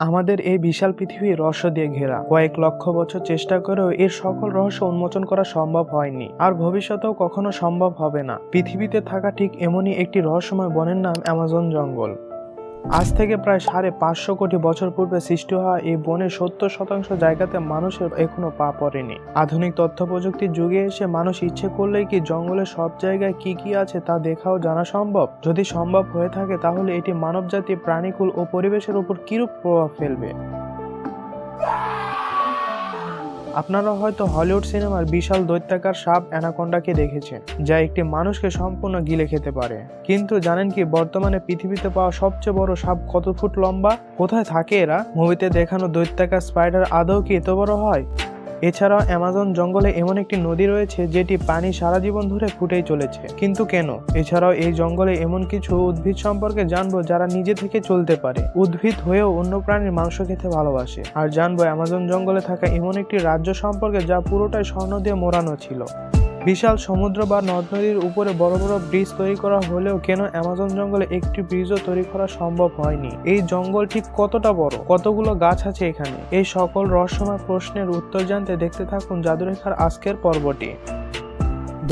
আমাদের এই বিশাল পৃথিবী রহস্য দিয়ে ঘেরা। কয়েক লক্ষ বছর চেষ্টা করেও এর সকল রহস্য উন্মোচন করা সম্ভব হয়নি। আর ভবিষ্যতেও কখনো সম্ভব হবে না। পৃথিবীতে থাকা ঠিক এমনই একটি রহস্যময় বনের নাম অ্যামাজন জঙ্গল। আজ থেকে প্রায় সাড়ে পাঁচশো কোটি বছর পূর্বে সৃষ্টি হওয়া এই বনের সত্তর শতাংশ জায়গাতে মানুষের এখনও পা পড়েনি। আধুনিক তথ্য প্রযুক্তির যুগে এসে মানুষ ইচ্ছে করলেই কি জঙ্গলের সব জায়গায় কি কি আছে তা দেখাও জানা সম্ভব? যদি সম্ভব হয়ে থাকে, তাহলে এটি মানবজাতি প্রাণীকুল ও পরিবেশের উপর কিরূপ প্রভাব ফেলবে? আপনারা হয়তো হলিউড সিনেমার বিশাল দৈত্যাকার সাপ অ্যানাকোন্ডাকে দেখেছেন, যা একটি মানুষকে সম্পূর্ণ গিলে খেতে পারে। কিন্তু জানেন কি, বর্তমানে পৃথিবীতে পাওয়া সবচেয়ে বড় সাপ কত ফুট লম্বা? কোথায় থাকে এরা? মুভিতে দেখানো দৈত্যাকার স্পাইডার আদৌ কি এত বড় হয়? এছাড়াও অ্যামাজন জঙ্গলে এমন একটি নদী রয়েছে যেটি পানি সারা জীবন ধরে ফুটেই চলেছে। কিন্তু কেন? এছাড়াও এই জঙ্গলে এমন কিছু উদ্ভিদ সম্পর্কে জানব যারা নিজে থেকে চলতে পারে। উদ্ভিদ হয়েও অন্য প্রাণীর মাংস খেতে ভালোবাসে। আর জানব অ্যামাজন জঙ্গলে থাকা এমন একটি রাজ্য সম্পর্কে যা পুরোটাই স্বর্ণ দিয়ে মোড়ানো ছিল। বিশাল সমুদ্র বা নদ নদীর উপরে বড় বড় ব্রিজ তৈরি করা হলেও কেন অ্যামাজন জঙ্গলে একটি ব্রিজও তৈরি করা সম্ভব হয়নি? এই জঙ্গল ঠিক কতটা বড়? কতগুলো গাছ আছে এখানে? এই সকল রহস্যময় প্রশ্নের উত্তর জানতে দেখতে থাকুন জাদুরেখার আজকের পর্বটি।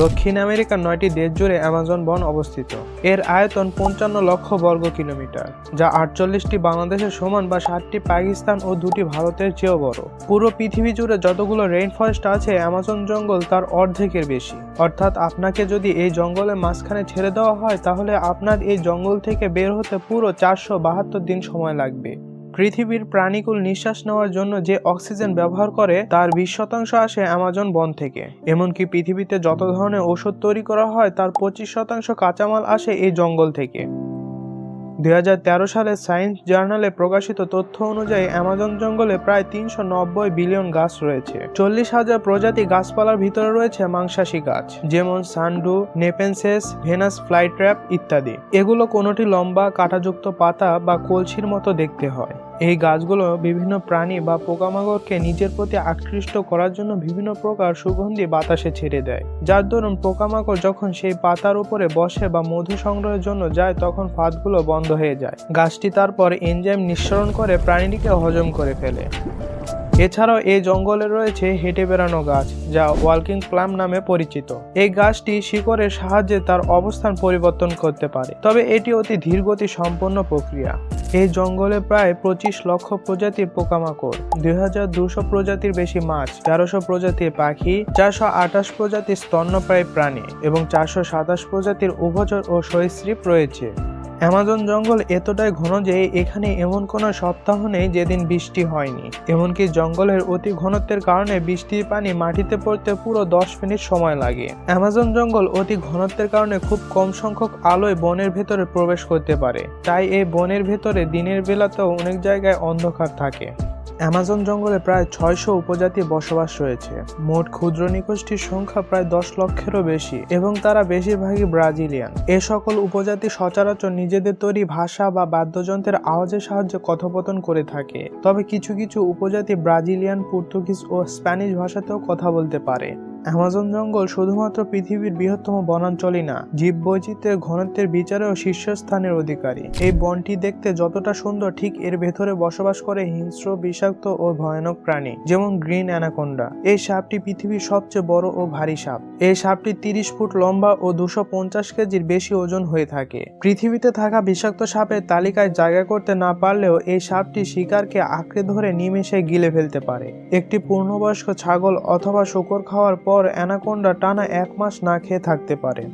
দক্ষিণ আমেরিকার নয়টি দেশ জুড়ে অ্যামাজন বন অবস্থিত। এর আয়তন পঞ্চান্ন লক্ষ বর্গ কিলোমিটার, যা আটচল্লিশটি বাংলাদেশের সমান বা ষাটটি পাকিস্তান ও দুটি ভারতের চেয়েও বড়। পুরো পৃথিবী জুড়ে যতগুলো রেইন ফরেস্ট আছে, অ্যামাজন জঙ্গল তার অর্ধেকের বেশি। অর্থাৎ আপনাকে যদি এই জঙ্গলের মাঝখানে ছেড়ে দেওয়া হয়, তাহলে আপনার এই জঙ্গল থেকে বের হতে পুরো চারশো বাহাত্তর দিন সময় লাগবে। পৃথিবীর প্রাণীকুল নিঃশ্বাস নেওয়ার জন্য যে অক্সিজেন ব্যবহার করে, তার বিশ শতাংশ আসে অ্যামাজন বন থেকে। এমনকি পৃথিবীতে যত ধরনের ওষুধ তৈরি করা হয়, তার পঁচিশ শতাংশ কাঁচামাল আসে এই জঙ্গল থেকে। দু হাজার তেরো সালে সায়েন্স জার্নালে প্রকাশিত তথ্য অনুযায়ী, অ্যামাজন জঙ্গলে প্রায় তিনশো নব্বই বিলিয়ন গাছ রয়েছে। চল্লিশ হাজার প্রজাতি গাছপালার ভিতরে রয়েছে মাংসাশী গাছ, যেমন সান্ডু, নেপেন্সেস, ভেনাস ফ্লাইট্র্যাপ ইত্যাদি। এগুলো কোনোটি লম্বা কাঁটাযুক্ত পাতা বা কলসির মতো দেখতে হয়। এই গাছগুলো বিভিন্ন প্রাণী বা পোকামাকড়কে নিজের প্রতি আকৃষ্ট করার জন্য বিভিন্ন প্রকার সুগন্ধি বাতাসে ছেড়ে দেয়। যার দরুন পোকামাকড় যখন সেই পাতার উপরে বসে বা মধু সংগ্রহের জন্য যায়, তখন ফাঁদগুলো বন্ধ হয়ে যায়। গাছটি তারপর এনজাইম নিঃসরণ করে প্রাণীটিকে হজম করে ফেলে। এছাড়াও এই জঙ্গলে রয়েছে হেঁটে বেড়ানো গাছ, যা ওয়ালকিং প্লাম নামে পরিচিত। এই গাছটি শিকড়ের সাহায্যে তার অবস্থান পরিবর্তন করতে পারে, তবে এটি অতি ধীরগতি সম্পন্ন প্রক্রিয়া। এই জঙ্গলে প্রায় পঁচিশ লক্ষ প্রজাতির পোকামাকড়, দুই হাজার দুশো প্রজাতির বেশি মাছ, তেরোশো প্রজাতির পাখি, চারশো আঠাশ প্রজাতির স্তন্যপ্রায়ী প্রাণী এবং চারশো সাতাশ প্রজাতির উভচর ও সরীসৃপ রয়েছে। অ্যামাজন জঙ্গল এতটাই ঘন যে এখানে এমন কোনো সপ্তাহ নেই যেদিন বৃষ্টি হয়নি। এমনকি জঙ্গলের অতি ঘনত্বের কারণে বৃষ্টির পানি মাটিতে পড়তে পুরো দশ মিনিট সময় লাগে। অ্যামাজন জঙ্গল অতি ঘনত্বের কারণে খুব কম সংখ্যক আলোয় বনের ভেতরে প্রবেশ করতে পারে। তাই এই বনের ভেতরে দিনের বেলাতেও অনেক জায়গায় অন্ধকার থাকে। অ্যামাজন জঙ্গলে প্রায় ছয়শো উপজাতি বসবাস রয়েছে। মোট ক্ষুদ্র নিকোষ্ঠীর সংখ্যা প্রায় দশ লক্ষেরও বেশি এবং তারা বেশিরভাগই ব্রাজিলিয়ান। এ সকল উপজাতি সচরাচর নিজেদের তৈরি ভাষা বা বাদ্যযন্ত্রের আওয়াজের সাহায্যে কথোপকথন করে থাকে। তবে কিছু কিছু উপজাতি ব্রাজিলিয়ান, পর্তুগিজ ও স্প্যানিশ ভাষাতেও কথা বলতে পারে। অ্যামাজন জঙ্গল শুধুমাত্র পৃথিবীর বৃহত্তম বনাঞ্চলই না জীব বৈচিত্র্যের ঘনত্বের বিচারেও শীর্ষস্থানের অধিকারী। এই বনটি দেখতে যতটা সুন্দর, ঠিক এর ভেতরে বসবাস করে হিংস্র, বিষাক্ত ও ভয়ানক প্রাণী, যেমন গ্রিন অ্যানাকোন্ডা। এই সাপটি পৃথিবীর সবচেয়ে বড় ও ভারী সাপ। এই সাপটি তিরিশ ফুট লম্বা ও দুশো পঞ্চাশ কেজির বেশি ওজন হয়ে থাকে। পৃথিবীতে থাকা বিষাক্ত সাপের তালিকায় জায়গা করতে না পারলেও এই সাপটি শিকারকে আঁকড়ে ধরে নিমেষে গিলে ফেলতে পারে। একটি পূর্ণবয়স্ক ছাগল অথবা শুকর খাওয়ার পর অ্যানাকোন্ডা টানা এক মাস না খেয়ে থাকতে পারে।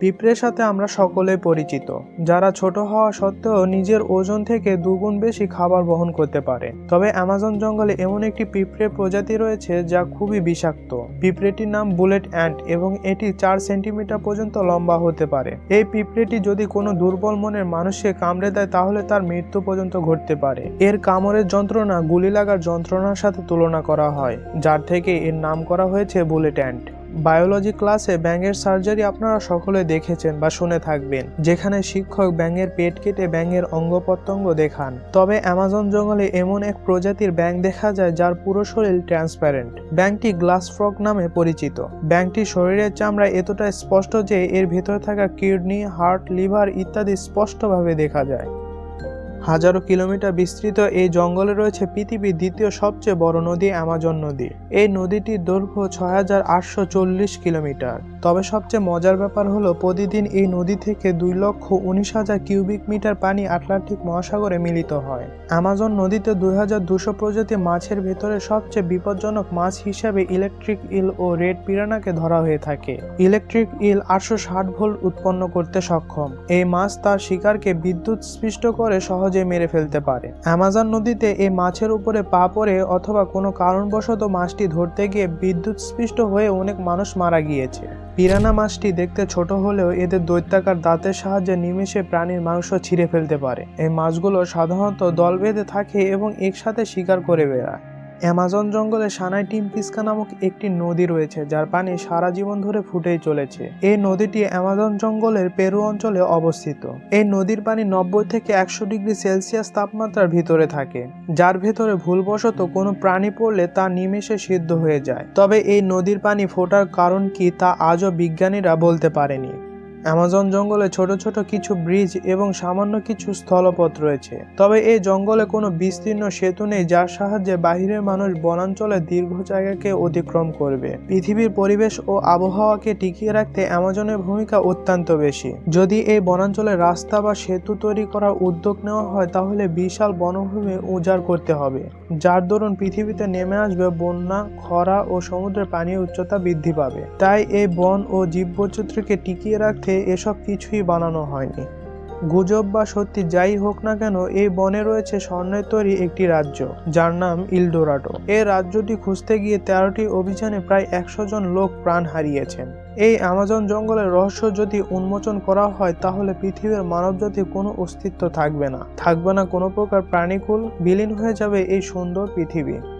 পিঁপড়ের সাথে আমরা সকলেই পরিচিত। যারা ছোট হওয়া সত্ত্বেও নিজের ওজন থেকে দুগুণ বেশি খাবার বহন করতে পারে। তবে অ্যামাজন জঙ্গলে এমন একটি পিঁপড়ে প্রজাতি রয়েছে যা খুবই বিষাক্ত। পিঁপড়েটির নাম বুলেট অ্যান্ট এবং এটি চার সেন্টিমিটার পর্যন্ত লম্বা হতে পারে। এই পিঁপড়েটি যদি কোনো দুর্বল মনের মানুষকে কামড়ে দেয়, তাহলে তার মৃত্যু পর্যন্ত ঘটতে পারে। এর কামড়ের যন্ত্রণা গুলি লাগার যন্ত্রণার সাথে তুলনা করা হয়, যার থেকে এর নাম করা হয়েছে বুলেট অ্যান্ট। বায়োলজি ক্লাসে ব্যাঙের সার্জারি আপনারা সকলে দেখেছেন বা শুনে থাকবেন, যেখানে শিক্ষক ব্যাঙের পেট কেটে ব্যাঙের অঙ্গ প্রত্যঙ্গ দেখান। তবে অ্যামাজন জঙ্গলে এমন এক প্রজাতির ব্যাঙ দেখা যায় যার পুরো শরীর ট্রান্সপ্যারেন্ট। ব্যাঙটি গ্লাস ফ্রক নামে পরিচিত। ব্যাঙটির শরীরের চামড়া এতটা স্পষ্ট যে এর ভেতরে থাকা কিডনি, হার্ট, লিভার ইত্যাদি স্পষ্টভাবে দেখা যায়। হাজারো কিলোমিটার বিস্তৃত এই জঙ্গলে রয়েছে পৃথিবীর দ্বিতীয় সবচেয়ে বড় নদী অ্যামাজন নদী। এই নদীটির দৈর্ঘ্য ছয় হাজার আটশো চল্লিশ কিলোমিটার। তবে সবচেয়ে মজার ব্যাপার হলো, প্রতিদিন এই নদী থেকে দুই লক্ষ উনিশ হাজার কিউবিক মিটার পানি আটলান্টিক মহাসাগরে মিলিত হয়। অ্যামাজন নদীতে দুই হাজার দুশো প্রজাতি মাছের ভেতরে সবচেয়ে বিপজ্জনক মাছ হিসাবে ইলেকট্রিক ইল ও রেড পিরানাকে ধরা হয়ে থাকে। ইলেকট্রিক ইল আটশো ষাট ভোল্ট উৎপন্ন করতে সক্ষম। এই মাছ তার শিকারকে বিদ্যুৎ স্পৃষ্ট করে সহজে মেরে ফেলতে পারে। অ্যামাজন নদীতে এই মাছের উপরে পা পড়ে অথবা কোনো কারণবশত মাছটি ধরতে গিয়ে বিদ্যুৎ স্পৃষ্ট হয়ে অনেক মানুষ মারা গিয়েছে। পিরানা মাছটি দেখতে ছোট হলেও এদের দৈত্যাকার দাঁতের সাহায্যে নিমেষে প্রাণীর মাংস ছিঁড়ে ফেলতে পারে। এই মাছগুলো সাধারণত দল বেঁধে থাকে এবং একসাথে শিকার করে বেড়ায়। অ্যামাজন জঙ্গলে সানাই টিম্পিস্কা নামক একটি নদী রয়েছে, যার পানি সারা জীবন ধরে ফুটেই চলেছে। এই নদীটি অ্যামাজন জঙ্গলের পেরু অঞ্চলে অবস্থিত। এই নদীর পানি নব্বই থেকে একশো ডিগ্রি সেলসিয়াস তাপমাত্রার ভিতরে থাকে, যার ভেতরে ভুলবশত কোনো প্রাণী পড়লে তা নিমেষে সিদ্ধ হয়ে যায়। তবে এই নদীর পানি ফোটার কারণ কি তা আজও বিজ্ঞানীরা বলতে পারেনি। অ্যামাজন জঙ্গলে ছোট ছোট কিছু ব্রিজ এবং সামান্য কিছু স্থলপথ রয়েছে। তবে এই জঙ্গলে কোনো বিস্তীর্ণ সেতু নেই, যার সাহায্যে বাহিরের মানুষ বনাঞ্চলে দীর্ঘ জায়গাকে অতিক্রম করবে। পৃথিবীর পরিবেশ ও আবহাওয়াকে টিকিয়ে রাখতে অ্যামাজনের ভূমিকা অত্যন্ত বেশি। যদি এই বনাঞ্চলে রাস্তা বা সেতু তৈরি করার উদ্যোগ নেওয়া হয়, তাহলে বিশাল বনভূমি উজাড় করতে হবে, যার দরুন পৃথিবীতে নেমে আসবে বন্যা, খরা ও সমুদ্রের পানীয় উচ্চতা বৃদ্ধি পাবে। তাই এই বন ও জীববৈচিত্র্যকে টিকিয়ে রাখতে এসব কিছুই বানানো হয়নি। গুজব বা সত্যি যাই হোক না কেন এই বনে রয়েছে স্বর্ণের তৈরি একটি রাজ্য, যার নাম ইলডোরাডো। এই রাজ্যটি খুঁজতে গিয়ে তেরোটি অভিযানে প্রায় একশো জন লোক প্রাণ হারিয়েছেন। এই আমাজন জঙ্গলের রহস্য যদি উন্মোচন করা হয়, তাহলে পৃথিবীর মানবজাতির কোনো অস্তিত্ব থাকবে না। থাকবে না কোনো প্রকার প্রাণীকুল, বিলীন হয়ে যাবে এই সুন্দর পৃথিবী।